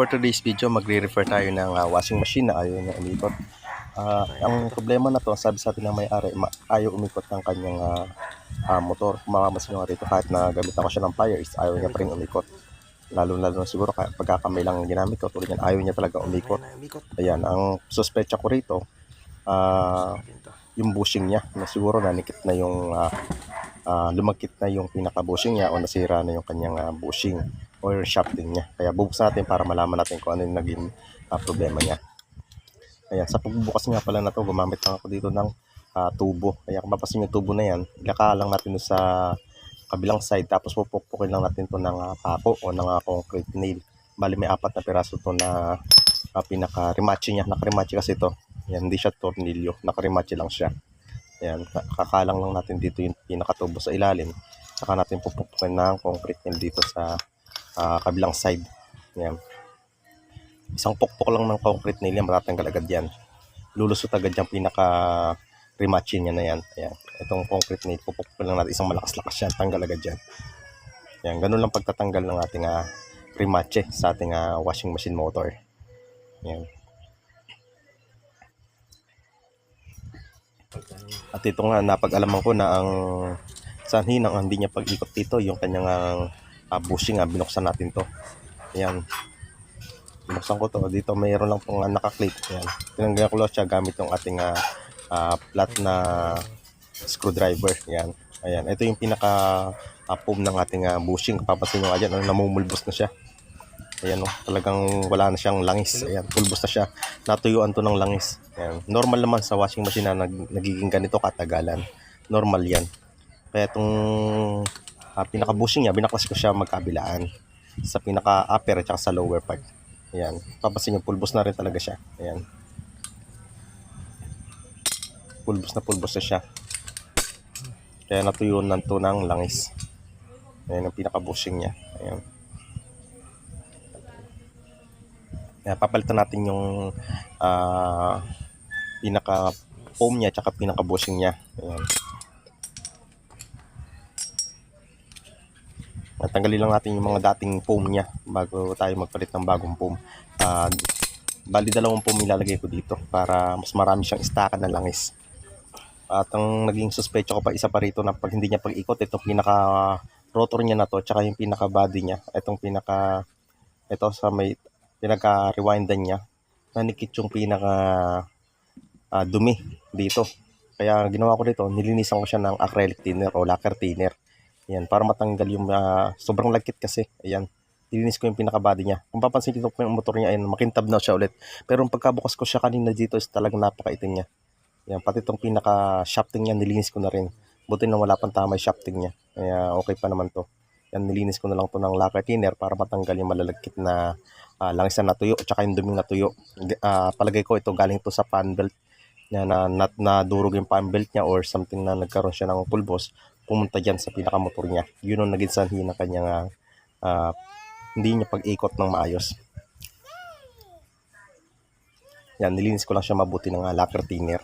for today's video, magre-refer tayo ng ah, washing machine na ayaw niya umikot. Ah, ang problema na to, sabi sa atin ng may-ari, ma- ayaw umikot ng kanyang ah, ah, motor. Kung mamamasin nyo rito, kahit na gamitan ko siya ng pliers, ayaw niya pa rin umikot. Lalo-lalo na siguro pagkakamay lang ginamit ko, tulad yan, ayaw niya talaga umikot. Ayan, ang suspecha ko rito, ah, yung bushing niya, na siguro nanikit na yung, ah, ah, lumagkit na yung pinaka-bushing niya o nasira na yung kanyang ah, bushing or shafting niya. Kaya bubuksan natin para malaman natin kung ano yung naging ah, problema niya. Ayan, sa pagbubukas nga pala na to, gumamit lang ako dito ng ah, tubo. Kaya kung mapasin yung tubo na yan, ilaka lang natin sa kabilang side tapos pupukpukin lang natin to ng ah, pako o ng ah, concrete nail. Bali may apat na piraso to na uh, pinaka-remachi niya. Naka-remachi kasi to. Yan, hindi siya tornilyo. Naka-remachi lang siya. Yan, ka- kakalang lang natin dito yung pinakatubo sa ilalim. Saka natin pupukpukin ng concrete nail dito sa ah, kabilang side. Yan. Isang pukpok lang ng concrete nail yan, matatanggal agad yan. Lulusot agad yung pinaka remachi niya na yan. Ayan. Itong concrete nail, pupukpukin lang natin isang malakas-lakas yan, tanggal agad yan. Yan, ganun lang pagtatanggal ng ating uh, remache sa ating ah, washing machine motor. Yan. At ito nga, napag-alaman ko na ang sanhi ng hindi niya pag-ikot dito, yung kanyang uh, bushing, ah, binuksan natin to. Ayan. Binuksan ko to. Dito mayroon lang pong uh, naka-clip. Ayan. Tinanggal ko lang siya gamit yung ating ah, ah, flat na screwdriver. Ayan. Ayan. Ito yung pinaka uh, foam ng ating ah, bushing. Papansin nyo nga ano, namumulbos na siya. Ayan o, talagang wala na siyang langis. Ayan, pulbos na siya. Natuyuan to ng langis. Ayan. Normal naman sa washing machine na nag, nagiging ganito katagalan. Normal yan. Kaya itong ah, pinaka-bushing niya, binaklas ko siya magkabilaan. Sa pinaka-upper at sa lower part. Ayan. Papansin nyo, pulbos na rin talaga siya. Ayan. Pulbos na pulbos na siya. Kaya natuyuan na to ng langis. Ayan ang pinaka-bushing niya. Ayan. Kaya papalitan natin yung ah, pinaka foam niya tsaka pinaka bushing niya. Ayan. Tanggalin lang natin yung mga dating foam niya bago tayo magpalit ng bagong foam. Ah, bali dalawang foam ilalagay ko dito para mas marami siyang istakan na langis. At ang naging suspecho ko pa isa pa rito na pag hindi niya pag-ikot, itong pinaka rotor niya na to, tsaka yung pinaka body niya, itong pinaka ito sa may pinaka-rewindan niya, nanikit yung pinaka ah, dumi dito. Kaya ginawa ko dito, nilinisan ko siya ng acrylic thinner o lacquer thinner. Yan, para matanggal yung ah, sobrang lagkit kasi. Ayan, nilinis ko yung pinaka-body niya. Kung papansin dito po yung motor niya, ayan, makintab na siya ulit. Pero yung pagkabukas ko siya kanina dito is talagang napakaitim niya. Yan, pati itong pinaka-shafting niya, nilinis ko na rin. Buti na wala pang tama yung shafting niya. Kaya okay pa naman to. Yan, nilinis ko na lang to ng lacquer thinner para matanggal yung malalagkit na uh, langis na natuyo at saka yung duming natuyo. Ah, palagay ko ito galing to sa fan belt niya na, na nadurog yung fan belt niya or something na nagkaroon siya ng pulbos pumunta dyan sa pinakamotor niya. Yun ang naging sanhi ng kanyang ah, ah, hindi niya pag-ikot ng maayos. Yan, nilinis ko lang siya mabuti ng uh, lacquer thinner.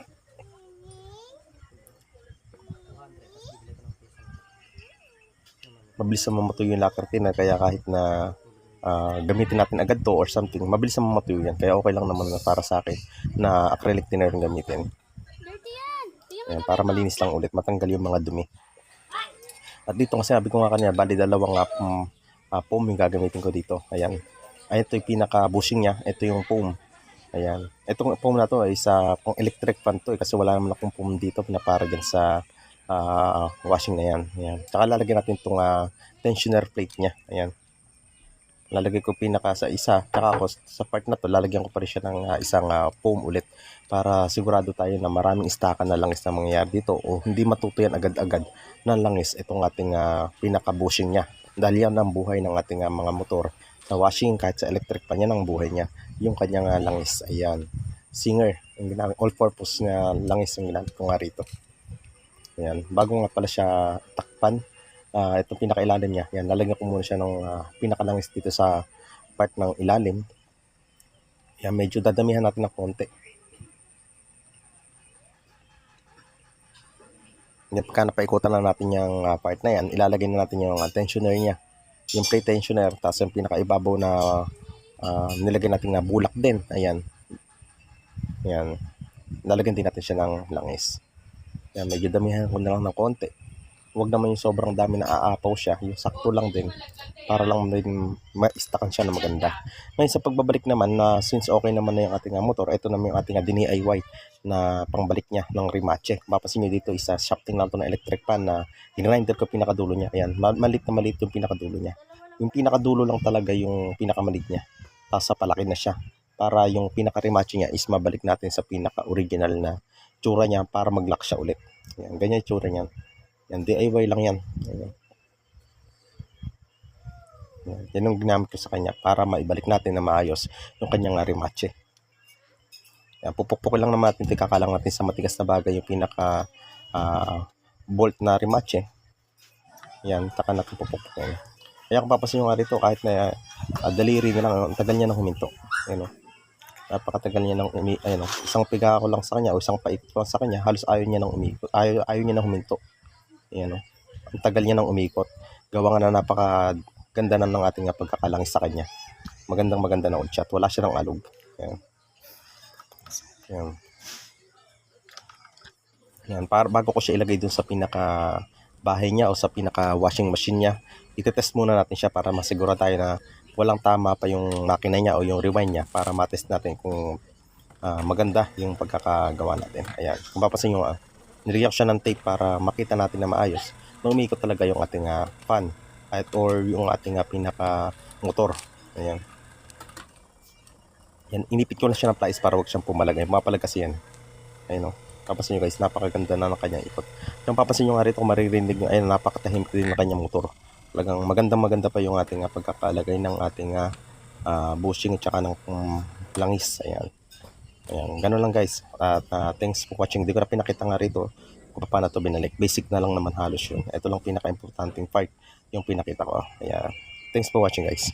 Mabilis na mamatuyo yung lacquer thinner kaya kahit na ah, gamitin natin agad to or something, mabilis na mamatuyo yan. Kaya okay lang naman na para sa akin na acrylic thinner yung gamitin. Ayan, para malinis lang ulit, matanggal yung mga dumi. At dito kasi sabi ko nga kanina, bali dalawang uh, um, uh, foam yung gagamitin ko dito. Ayan. Ay, ito yung pinaka-bushing niya. Ito yung foam. Ayan. Itong foam na to ay sa pang electric fan to eh, kasi wala naman akong foam dito na para dyan sa ah, washing na yan. Ayan. Tsaka lalagyan natin itong ah, tensioner plate niya. Ayan. Lalagay ko pinaka sa isa. Tsaka ako sa part na to, lalagyan ko pa rin siya ng ah, isang ah, foam ulit para sigurado tayo na maraming istakan na langis na mangyayari dito o hindi matutuyan agad-agad ng langis itong ating uh, pinaka-bushing niya. Dahil yan ang buhay ng ating ah, mga motor. Sa washing, kahit sa electric pa niya ang buhay niya. Yung kanyang ah, langis. Ayan. Singer. Yung ginamit, all-purpose na langis yung ginamit ko nga rito. Ayan. Bago nga pala siya takpan, ah itong pinakailalim niya. Yan, lalagyan ko muna siya ng ah, pinakalangis dito sa part ng ilalim. Yan, medyo dadamihan natin ng konti. Yan, pagka napaikutan na natin yung ah, part na yan, ilalagay na natin yung uh, tensioner niya. Yung plate tensioner, tapos yung pinakaibabaw na Ah, nilagyan natin na bulak din. Ayan. Ayan. Lalagyan din natin siya ng langis. Ayan, medyo damihan ko na lang ng konti. Huwag naman yung sobrang dami na aapaw siya. Yung sakto lang din. Para lang din ma-stackan siya na maganda. Ngayon sa pagbabalik naman na since okay naman na yung ating ah, motor, ito naman yung ating ah, DIY na pangbalik niya ng Rimache. Mapapansin nyo dito isa shafting lang to na electric pan na grinnder ko pinakadulo niya. Ayan, ma- malit na malit yung pinakadulo niya. Yung pinakadulo lang talaga yung pinakamalit niya. Tapos sa palaki na siya. Para yung pinaka-Rimache niya is mabalik natin sa pinaka-original na tsura niya para mag-lock siya ulit. Ayan, ganyan yung tsura niyan. Yan, DIY lang yan. Ayan. Yan, yung ginamit ko sa kanya para maibalik natin na maayos yung kanyang Rimache. Yan, pupukpukin lang naman natin, kakalang natin sa matigas na bagay yung pinaka ah, bolt na Rimache. Yan, taka natin pupukpukin. Kaya kung papasin nyo nga rito, kahit na ah, daliri na lang, ang tagal niya na huminto. Yan o. Napakatagal niya nang umi, ayun o. Isang piga ko lang sa kanya o isang pait ko sa kanya, halos ayaw niya nang umikot. Ayaw, ayaw niya nang huminto. Yan o. Ang tagal niya nang umikot. Gawa nga na napaka ganda na ng ating pagkakalangis sa kanya. Magandang maganda na chat. Wala siya ng alog. Yan. Yan. Yan, para bago ko siya ilagay dun sa pinaka bahay niya o sa pinaka washing machine niya, itetest muna natin siya para masiguro tayo na walang tama pa yung makina niya o yung rewind niya para matest natin kung ah, maganda yung pagkakagawa natin. Ayan, kung papasin nyo, ah, nilagyan ko siya ng tape para makita natin na maayos na umikot talaga yung ating ah, fan at or yung ating ah, pinaka motor. Ayan. Yan, inipit ko na siya ng plies para wag siyang pumalagay. Pumapalag kasi yan. Ayun o. Papansin nyo guys, napakaganda na ng kanyang ikot. Yung papansin nyo nga rito, kung maririnig nyo, ayun, napakatahimik din ng kanyang motor. Talagang magandang maganda pa yung ating ah, pagkakalagay ng ating ah, ah, bushing at saka ng um, langis. Ayan. Ayan, ganun lang guys. At ah, thanks for watching. Di ko na pinakita nga rito kung paano to binalik. Basic na lang naman halos yun. Ito lang pinaka-importanting part yung pinakita ko. Kaya, thanks for watching guys.